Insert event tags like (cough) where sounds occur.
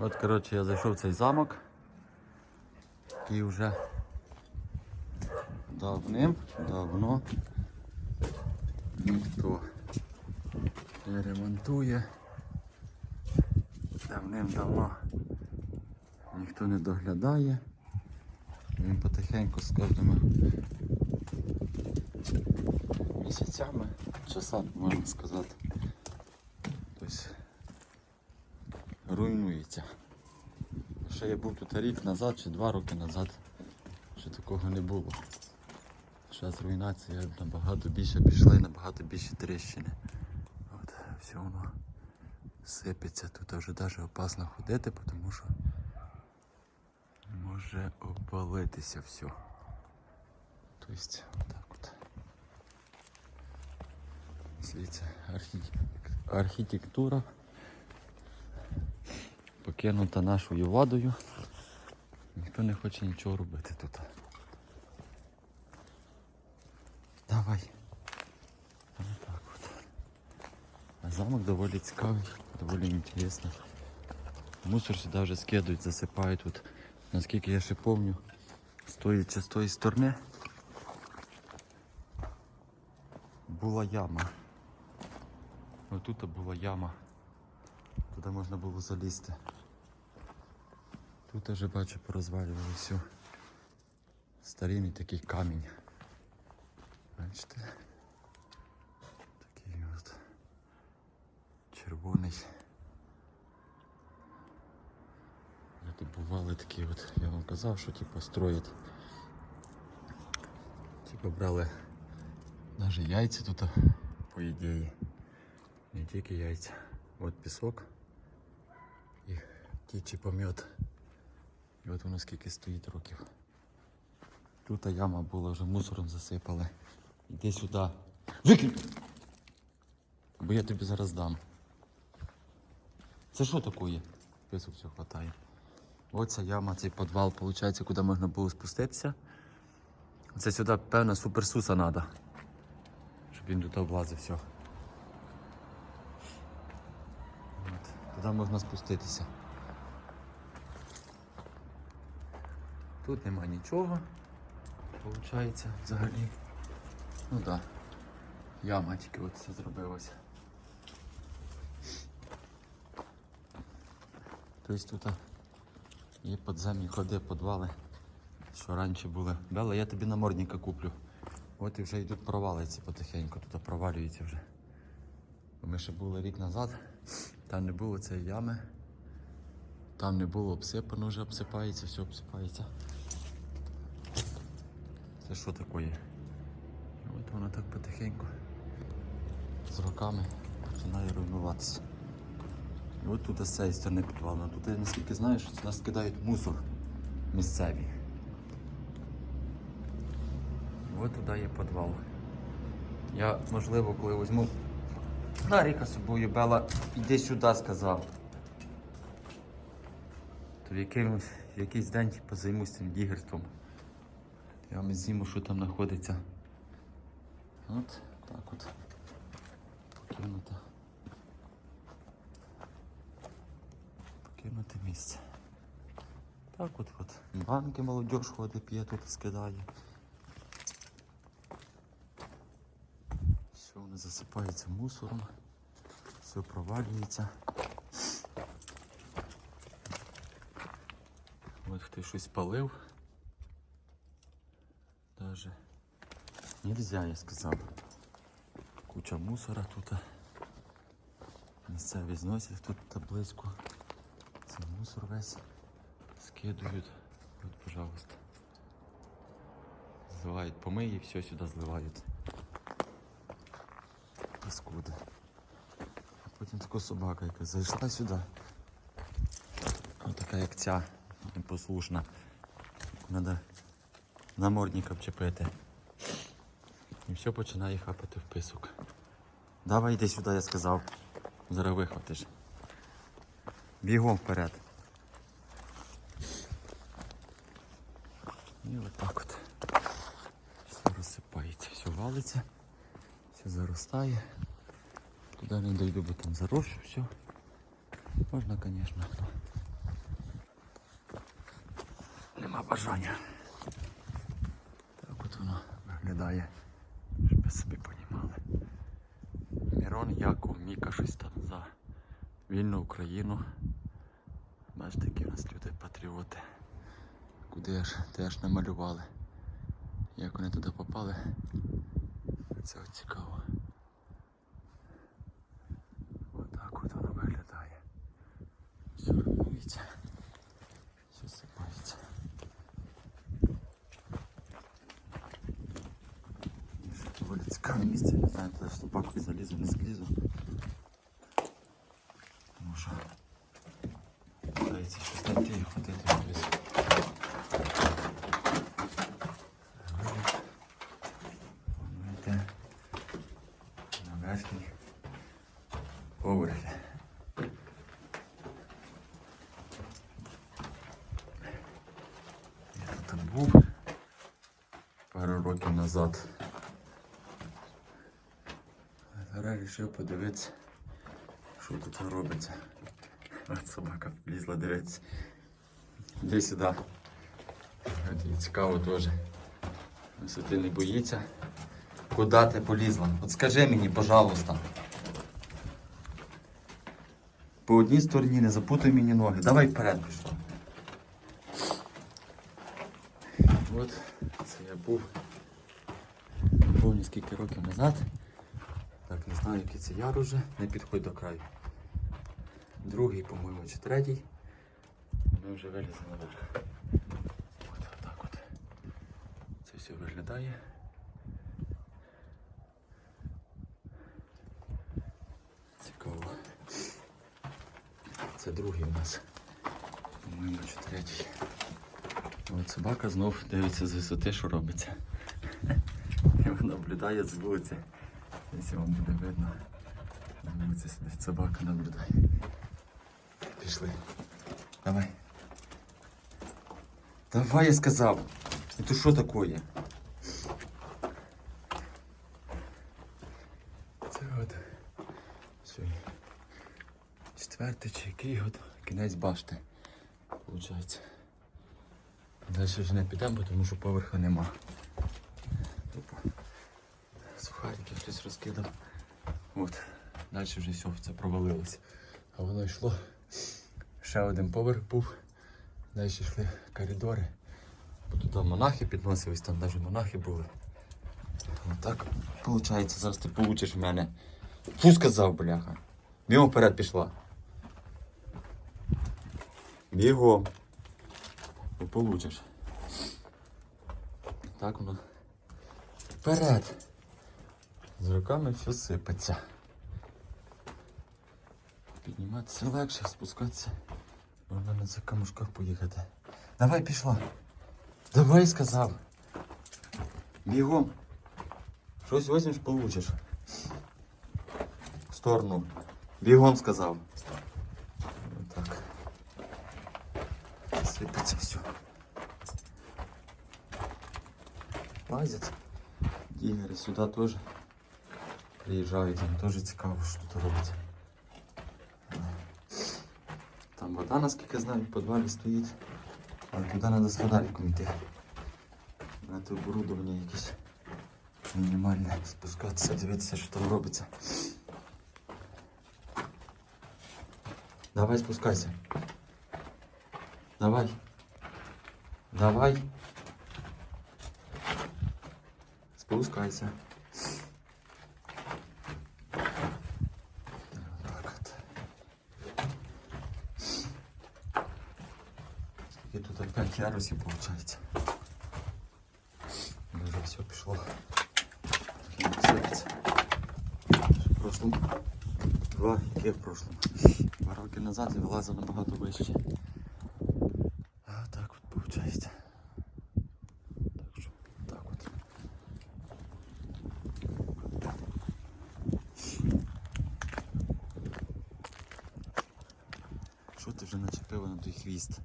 От, коротше, я зайшов в цей замок, який вже давним-давно ніхто не ремонтує. Давним-давно ніхто не доглядає. Він потихеньку з кожними місяцями, часами, можна сказати. Тобто руйнується. Ще я був тут рік назад чи два роки назад, ще такого не було. Зараз руйнація набагато більше пішла і набагато більше тріщини. От, все воно сипеться. Тут вже навіть опасно ходити, тому що може обвалитися все. Тобто, так от. Архі- архітектура покинута нашою владою. Ніхто не хоче нічого робити тут. Давай. Отак от. А замок доволі цікавий, доволі інтересний. Мусор сюди вже скидують, засипають тут. Наскільки я ще пам'ятаю, з тої чи з тої сторони була яма. Отут була яма. Туди можна було залізти. Тут вже бачу порозвалювали все. Старинний такий камінь. Бачите? Такий от червоний. Тут бували такі от, я вам казав, що типу строять. Типу брали навіть яйця тут, по ідеї. Не тільки яйця. От пісок і птичий помет. І от воно скільки стоїть років. Тут яма була, вже мусором засипали. Іди сюди. Викинь! Бо я тобі зараз дам. Це що таке? Писок все хватає. Оця яма, цей підвал, виходить, куди можна було спуститися. Це сюди, певно, суперсуса треба. Щоб він тут облазив все. Туди можна спуститися. Тут нема нічого, виходить, взагалі. Ну так. Да. Яма тільки от все зробилося. Тобто тут є підземні ходи, підвали, що раніше були. Бела, я тобі намордника куплю. От і вже йдуть провалиться потихеньку, тут провалюється вже. Ми ще були рік назад, там не було цієї ями. Там не було обсипано, вже обсипається, все обсипається. Це що таке? І от воно так потихеньку з роками починає руйнуватися. І от тут з цієї сторони підвал. Ну, Тут, я наскільки знаю, що сюди скидають мусор місцеві. І от туди є підвал. Я, можливо, коли візьму Наріка з собою Бела, іди сюди сказав. То в якийсь день типу, займусь цим дігерством. Я вам зніму, що там знаходиться. От так от. Покинуте. Покинуте місце. Так от от. Банки молодіж ходить, п'є тут скидає. Все воно засипається мусором, все провалюється. От хтось щось палив. Даже нельзя, я сказав. Куча мусора тут. Місцеві зносять тут табличку. Це мусор весь скидують. От, пожалуйста. Зливають помиї і все сюди зливають. Паскуди. А потім така собака, яка зайшла сюди. Ось така як ця, непослушна. Треба намордника вчепити. І все починає хапати в писок. Давай йди сюди, я сказав. Зараз вихватиш. Бігом вперед. І отак от. Все розсипається, все валиться, все заростає. Туди не дойду, бо там заросше все. Можна, звісно, нема бажання. Виглядає, щоб ви собі понімали. Мірон, Яков, Міка, щось там за вільну Україну. Бачите, які в нас люди патріоти. Куди аж теж намалювали. Як вони туди попали? Це цікаво. Отак от воно виглядає. Все руйнується. Ще доволі цікаве місце, не знаю, туди ступакою залізу, не злізу. Тому що Дається щось знайти і ходити кудись. Воно йде на верхній поверхі. Я тут був пару років назад. А вирішив подивитися, що тут робиться. От собака влізла, дивиться. Іди сюди. От цікаво теж. Висоти не боїться. Куди ти полізла? От скажи мені, пожалуйста. По одній стороні не запутай мені ноги. Давай вперед пішла. От це я був. Помню скільки років назад. Так, не знаю, який це яр уже. Не підходь до краю. Другий, по-моєму, чи третій. Ми вже вилізли наверх. От так от. Це все виглядає. Цікаво. Це другий у нас. По-моєму, чи третій. От собака знов дивиться з висоти, що робиться. (laughs) І наблюдає з вулиці. Якщо вам буде видно. Вулиці сидить собака наблюдає. Пішли. Давай. Давай, я сказав. Это що таке? Це от. Все. Четвертий чи який от кінець башти. Получається. Далі вже не підемо, тому що поверху нема. Сухарики розкидав. От. Далі вже все, це провалилося. А воно йшло. Ще один поверх був. Далі йшли коридори. Тут там монахи підносились, там навіть монахи були. Отак виходить, зараз ти получиш в мене. Фу сказав, бляха. Бігом вперед пішла. Бігом. Получиш. Так воно. Вперед. З руками все сипеться. Підніматися легше, спускатися. Можна на цих камушках поїхати. Давай пішла. Давай сказав. Бігом. Щось візьмеш, получиш. В сторону. Бігом сказав. Отак. Сипеться все. Лазять. Ігри сюди теж приїжджають, їм теж цікаво, що тут робиться. Там вода, наскільки знаю, в підвалі стоїть. Але туди треба з фонариком йти. На те оборудовання якесь мінімальне. Спускатися, дивитися, що там робиться. Давай спускайся. Давай. Давай. Спускайся. Ярусів виходить. Вже все пішло. В прошлому? Два, яке в прошлому? Два роки назад я вилазив набагато вище. А так от виходить. Так що, так от. Що ти вже начепила на той хвіст?